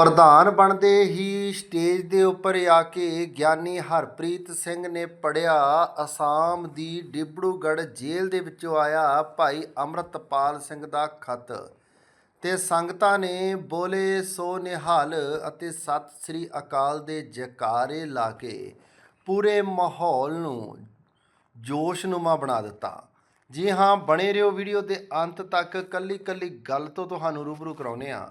ਪ੍ਰਧਾਨ ਬਣਦੇ ਹੀ ਸਟੇਜ ਦੇ ਉੱਪਰ ਆ ਕੇ ਗਿਆਨੀ ਹਰਪ੍ਰੀਤ ਸਿੰਘ ਨੇ ਪੜਿਆ ਅਸਾਮ ਦੀ ਡਿਬੜੂਗੜ੍ਹ ਜੇਲ੍ਹ ਦੇ ਵਿੱਚੋਂ ਆਇਆ ਭਾਈ ਅੰਮ੍ਰਿਤਪਾਲ ਸਿੰਘ ਦਾ ਖਤ। ਤੇ ਸੰਗਤਾਂ ਨੇ ਬੋਲੇ ਸੋ ਨਿਹਾਲ ਅਤੇ ਸਤਿ ਸ੍ਰੀ ਅਕਾਲ ਦੇ ਜਕਾਰੇ ਲਾ ਕੇ ਪੂਰੇ ਮਾਹੌਲ ਨੂੰ ਜੋਸ਼ਨੁਮਾ ਬਣਾ ਦਿੱਤਾ। ਜੀ ਹਾਂ, ਬਣੇ ਰਹੋ ਵੀਡੀਓ ਦੇ ਅੰਤ ਤੱਕ। ਕੱਲੀ ਕੱਲੀ ਗੱਲ ਤੋਂ ਤੁਹਾਨੂੰ ਰੂਬਰੂ ਕਰਾਉਨੇ ਆ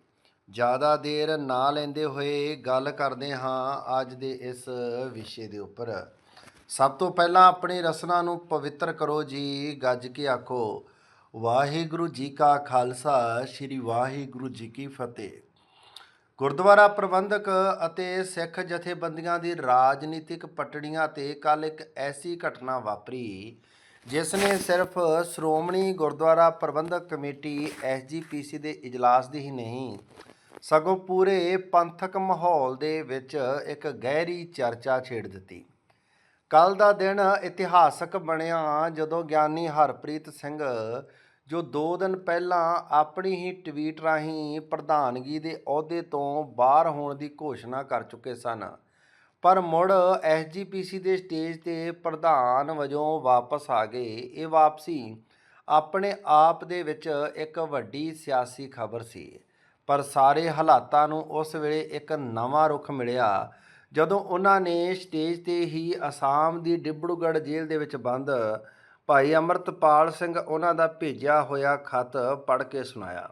ਜ਼ਿਆਦਾ ਦੇਰ ਨਾ ਲੈਂਦੇ ਹੋਏ ਗੱਲ ਕਰਦੇ ਹਾਂ ਅੱਜ ਦੇ ਇਸ ਵਿਸ਼ੇ ਦੇ ਉੱਪਰ। ਸਭ ਤੋਂ ਪਹਿਲਾਂ ਆਪਣੀ ਰਸਨਾ ਨੂੰ ਪਵਿੱਤਰ ਕਰੋ ਜੀ, ਗੱਜ ਕੇ ਆਖੋ, ਵਾਹਿਗੁਰੂ ਜੀ ਕਾ ਖਾਲਸਾ, ਸ੍ਰੀ ਵਾਹਿਗੁਰੂ ਜੀ ਕੀ ਫਤਿਹ। ਗੁਰਦੁਆਰਾ ਪ੍ਰਬੰਧਕ ਅਤੇ ਸਿੱਖ ਜਥੇਬੰਦੀਆਂ ਦੀ ਰਾਜਨੀਤਿਕ ਪਟੜੀਆਂ ਤੇ ਕੱਲ ਇੱਕ ਐਸੀ ਘਟਨਾ ਵਾਪਰੀ, ਜਿਸ ਨੇ ਸਿਰਫ ਸ਼੍ਰੋਮਣੀ ਗੁਰਦੁਆਰਾ ਪ੍ਰਬੰਧਕ ਕਮੇਟੀ ਐਸਜੀਪੀਸੀ ਦੇ ਇਜਲਾਸ ਦੀ ਹੀ ਨਹੀਂ ਸਗੋਂ ਪੂਰੇ ਪੰਥਕ ਮਾਹੌਲ ਦੇ ਵਿੱਚ ਇੱਕ ਗਹਿਰੀ ਚਰਚਾ ਛੇੜ ਦਿੱਤੀ। ਕੱਲ ਦਾ ਦਿਨ ਇਤਿਹਾਸਕ ਬਣਿਆ ਜਦੋਂ ਗਿਆਨੀ ਹਰਪ੍ਰੀਤ ਸਿੰਘ, ਜੋ 2 ਦਿਨ ਪਹਿਲਾਂ ਆਪਣੀ ਹੀ ਟਵੀਟ ਰਾਹੀਂ ਪ੍ਰਧਾਨਗੀ ਦੇ ਅਹੁਦੇ ਤੋਂ ਬਾਹਰ ਹੋਣ ਦੀ ਘੋਸ਼ਣਾ ਕਰ ਚੁੱਕੇ ਸਨ, ਪਰ ਮੁੜ ਐਸਜੀਪੀਸੀ ਦੇ ਸਟੇਜ ਤੇ ਪ੍ਰਧਾਨ ਵਜੋਂ ਵਾਪਸ ਆ ਗਏ। ਇਹ ਵਾਪਸੀ ਆਪਣੇ ਆਪ ਦੇ ਵਿੱਚ ਇੱਕ ਵੱਡੀ ਸਿਆਸੀ ਖਬਰ ਸੀ। ਪਰ ਸਾਰੇ ਹਾਲਾਤਾਂ ਨੂੰ ਉਸ ਵੇਲੇ ਇੱਕ ਨਵਾਂ ਰੁਖ ਮਿਲਿਆ, ਜਦੋਂ ਉਹਨਾਂ ਨੇ ਸਟੇਜ ਤੇ ਹੀ ਅਸਾਮ ਦੀ ਡਿਬੜੂਗੜ੍ਹ ਜੇਲ੍ਹ ਦੇ ਵਿੱਚ ਬੰਦ ਭਾਈ ਅਮਰਤਪਾਲ ਸਿੰਘ ਉਹਨਾਂ ਦਾ ਭੇਜਿਆ ਹੋਇਆ ਖਤ ਪੜ੍ਹ ਕੇ ਸੁਣਾਇਆ।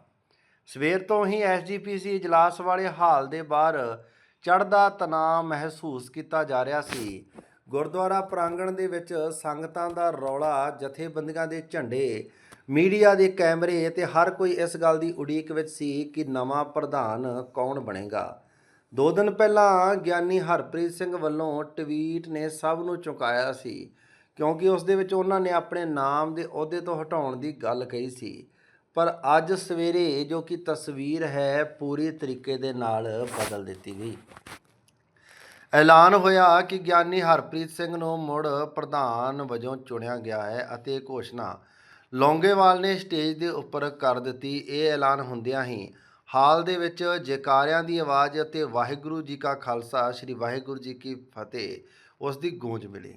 ਸਵੇਰ ਤੋਂ ਹੀ ਐਸਜੀਪੀਸੀ ਇਜਲਾਸ ਵਾਲੇ ਹਾਲ ਦੇ ਬਾਹਰ ਚੜ੍ਹਦਾ ਤਣਾਅ ਮਹਿਸੂਸ ਕੀਤਾ ਜਾ ਰਿਹਾ ਸੀ। ਗੁਰਦੁਆਰਾ ਪ੍ਰਾਂਗਣ ਦੇ ਵਿੱਚ ਸੰਗਤਾਂ ਦਾ ਰੌਲਾ, ਜਥੇਬੰਦੀਆਂ ਦੇ ਝੰਡੇ ਮੀਡੀਆ ਦੇ ਕੈਮਰੇ ਤੇ ਹਰ ਕੋਈ ਇਸ ਗੱਲ ਦੀ ਉਡੀਕ ਵਿੱਚ ਸੀ ਕਿ ਨਵਾਂ ਪ੍ਰਧਾਨ ਕੌਣ ਬਣੇਗਾ। ਦੋ ਦਿਨ ਪਹਿਲਾਂ ਗਿਆਨੀ ਹਰਪ੍ਰੀਤ ਸਿੰਘ ਵੱਲੋਂ ਟਵੀਟ ਨੇ ਸਭ ਨੂੰ ਚੁਕਾਇਆ ਸੀ, ਕਿਉਂਕਿ ਉਸ ਦੇ ਵਿੱਚ ਉਹਨਾਂ ਨੇ ਆਪਣੇ ਨਾਮ ਦੇ ਅਹੁਦੇ ਤੋਂ ਹਟਾਉਣ ਦੀ ਗੱਲ ਕਹੀ ਸੀ। ਪਰ ਅੱਜ ਸਵੇਰੇ ਜੋ ਕਿ ਤਸਵੀਰ ਹੈ, ਪੂਰੀ ਤਰੀਕੇ ਦੇ ਨਾਲ ਬਦਲ ਦਿੱਤੀ ਗਈ। ਐਲਾਨ ਹੋਇਆ ਕਿ ਗਿਆਨੀ ਹਰਪ੍ਰੀਤ ਸਿੰਘ ਨੂੰ ਮੁੜ ਪ੍ਰਧਾਨ ਵਜੋਂ ਚੁਣਿਆ ਗਿਆ ਹੈ ਅਤੇ ਘੋਸ਼ਣਾ ਲੌਂਗੇਵਾਲ ਨੇ ਸਟੇਜ ਦੇ ਉੱਪਰ ਕਰ ਦਿੱਤੀ, ਇਹ ਐਲਾਨ ਹੁੰਦਿਆਂ ਹੀ। ਹਾਲ ਦੇ ਵਿੱਚ ਜੈਕਾਰਿਆਂ ਦੀ ਆਵਾਜ਼ ਅਤੇ ਵਾਹਿਗੁਰੂ ਜੀ ਕਾ ਖਾਲਸਾ, ਸ੍ਰੀ ਵਾਹਿਗੁਰੂ ਜੀ ਕੀ ਫਤਿਹ, ਉਸ ਦੀ ਗੂੰਜ ਮਿਲੀ।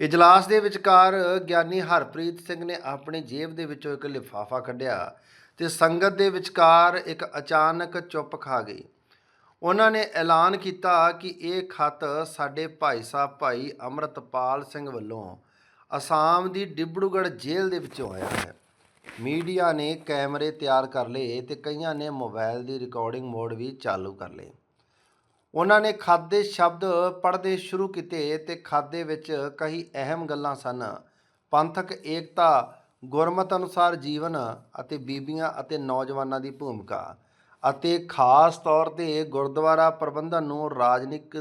ਇਜਲਾਸ ਦੇ ਵਿਚਕਾਰ ਗਿਆਨੀ ਹਰਪ੍ਰੀਤ ਸਿੰਘ ਨੇ ਆਪਣੀ ਜੇਬ ਦੇ ਵਿੱਚੋਂ ਇੱਕ ਲਿਫਾਫਾ ਕੱਢਿਆ ਤੇ ਸੰਗਤ ਦੇ ਵਿਚਕਾਰ ਇੱਕ ਅਚਾਨਕ ਚੁੱਪ ਖਾ ਗਈ। ਉਹਨਾਂ ਨੇ ਐਲਾਨ ਕੀਤਾ ਕਿ ਇਹ ਖਤ ਸਾਡੇ ਭਾਈ ਸਾਹਿਬ ਭਾਈ ਅਮਰਤਪਾਲ ਸਿੰਘ ਵੱਲੋਂ ਅਸਾਮ ਦੀ ਡਿਬੜੂਗੜ੍ਹ ਜੇਲ੍ਹ ਦੇ ਵਿੱਚੋਂ ਆਇਆ ਹੈ। ਮੀਡੀਆ ਨੇ ਕੈਮਰੇ ਤਿਆਰ ਕਰ ਲਏ ਤੇ ਕਈਆਂ ਨੇ ਮੋਬਾਈਲ ਦੀ ਰਿਕਾਰਡਿੰਗ ਮੋਡ ਵੀ ਚਾਲੂ ਕਰ ਲਏ। ਉਹਨਾਂ ਨੇ ਖਾਦੇ ਸ਼ਬਦ ਪੜ੍ਹਦੇ ਸ਼ੁਰੂ ਕੀਤੇ ਤੇ ਖਾਦੇ ਵਿੱਚ ਕਈ ਅਹਿਮ ਗੱਲਾਂ ਸਨ। ਪੰਥਕ ਏਕਤਾ, ਗੁਰਮਤ ਅਨੁਸਾਰ ਜੀਵਨ ਅਤੇ ਬੀਬੀਆਂ ਅਤੇ ਨੌਜਵਾਨਾਂ ਦੀ ਭੂਮਿਕਾ ਅਤੇ ਖਾਸ ਤੌਰ ਤੇ ਗੁਰਦੁਆਰਾ ਪ੍ਰਬੰਧਨ ਨੂੰ ਰਾਜਨੀਤਿਕ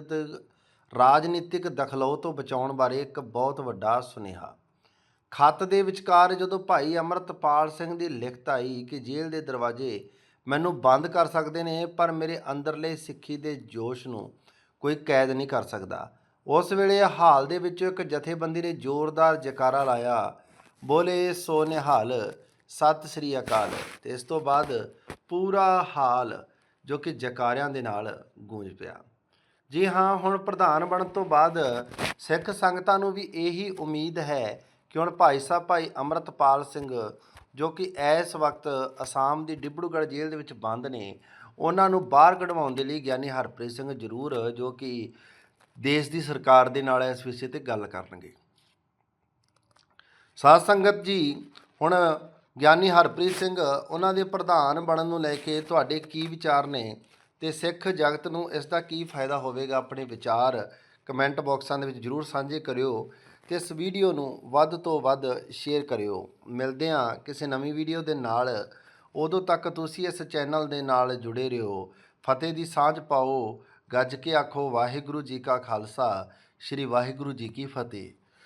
ਰਾਜਨੀਤਿਕ ਦਖਲਅ ਤੋਂ ਬਚਾਉਣ ਬਾਰੇ ਇੱਕ ਬਹੁਤ ਵੱਡਾ ਸੁਨੇਹਾ। ਖੱਤ ਦੇ ਵਿਚਕਾਰ ਜਦੋਂ ਭਾਈ ਅਮਰਤਪਾਲ ਸਿੰਘ ਦੀ ਲਿਖਤ ਆਈ ਕਿ ਜੇਲ੍ਹ ਦੇ ਦਰਵਾਜ਼ੇ ਮੈਨੂੰ ਬੰਦ ਕਰ ਸਕਦੇ ਨੇ, ਪਰ ਮੇਰੇ ਅੰਦਰਲੇ ਸਿੱਖੀ ਦੇ ਜੋਸ਼ ਨੂੰ ਕੋਈ ਕੈਦ ਨਹੀਂ ਕਰ ਸਕਦਾ। ਉਸ ਵੇਲੇ ਹਾਲ ਦੇ ਵਿੱਚੋਂ ਇੱਕ ਜਥੇਬੰਦੀ ਨੇ ਜ਼ੋਰਦਾਰ ਜਕਾਰਾ ਲਾਇਆ। ਬੋਲੇ ਸੋ ਨਿਹਾਲ ਸਤਿ ਸ੍ਰੀ ਅਕਾਲ। ਤੇ ਇਸ ਤੋਂ ਬਾਅਦ ਪੂਰਾ ਹਾਲ ਜੋ ਕਿ ਜਕਾਰਿਆਂ ਦੇ ਨਾਲ ਗੂੰਜ ਪਿਆ। ਜੀ ਹਾਂ, ਹੁਣ ਪ੍ਰਧਾਨ ਬਣਨ ਤੋਂ ਬਾਅਦ ਸਿੱਖ ਸੰਗਤਾਂ ਨੂੰ ਵੀ ਇਹੀ ਉਮੀਦ ਹੈ ਕਿ ਹੁਣ ਭਾਈ ਸਾਹਿਬ, ਭਾਈ ਅਮਰਤਪਾਲ ਸਿੰਘ ਜੋ ਕਿ ਇਸ ਵਕਤ ਅਸਾਮ ਦੀ ਡਿਬੜੂਗੜ੍ਹ ਜੇਲ੍ਹ ਦੇ ਵਿੱਚ ਬੰਦ ਨੇ, ਉਹਨਾਂ ਨੂੰ ਬਾਹਰ ਕਢਵਾਉਣ ਦੇ ਲਈ ਗਿਆਨੀ ਹਰਪ੍ਰੀਤ ਸਿੰਘ ਜ਼ਰੂਰ ਜੋ ਕਿ ਦੇਸ਼ ਦੀ ਸਰਕਾਰ ਦੇ ਨਾਲ ਇਸ ਵਿਸ਼ੇ ਤੇ ਗੱਲ ਕਰਨਗੇ। ਸਾਧ ਸੰਗਤ ਜੀ, ਹੁਣ ਗਿਆਨੀ ਹਰਪ੍ਰੀਤ ਸਿੰਘ, ਉਹਨਾਂ ਦੇ ਪ੍ਰਧਾਨ ਬਣਨ ਨੂੰ ਲੈ ਕੇ ਤੁਹਾਡੇ ਕੀ ਵਿਚਾਰ ਨੇ? ਤੇ ਸਿੱਖ ਜਗਤ ਨੂੰ ਇਸ ਦਾ ਕੀ ਫਾਇਦਾ ਹੋਵੇਗਾ ਆਪਣੇ ਵਿਚਾਰ ਕਮੈਂਟ ਬਾਕਸਾਂ ਦੇ ਵਿੱਚ ਜਰੂਰ ਸਾਂਝੇ ਕਰਿਓ ਤੇ ਇਸ ਵੀਡੀਓ ਨੂੰ ਵੱਧ ਤੋਂ ਵੱਧ ਸ਼ੇਅਰ ਕਰਿਓ। ਮਿਲਦੇ ਹਾਂ ਕਿਸੇ ਨਵੀਂ ਵੀਡੀਓ ਦੇ ਨਾਲ। ਉਦੋਂ ਤੱਕ ਤੁਸੀਂ ਇਸ ਚੈਨਲ ਦੇ ਨਾਲ ਜੁੜੇ ਰਹੋ। ਫਤਿਹ ਦੀ ਸਾਂਝ ਪਾਓ। ਗੱਜ ਕੇ ਆਖੋ ਵਾਹਿਗੁਰੂ ਜੀ ਕਾ ਖਾਲਸਾ। ਸ੍ਰੀ ਵਾਹਿਗੁਰੂ ਜੀ ਕੀ ਫਤਿਹ।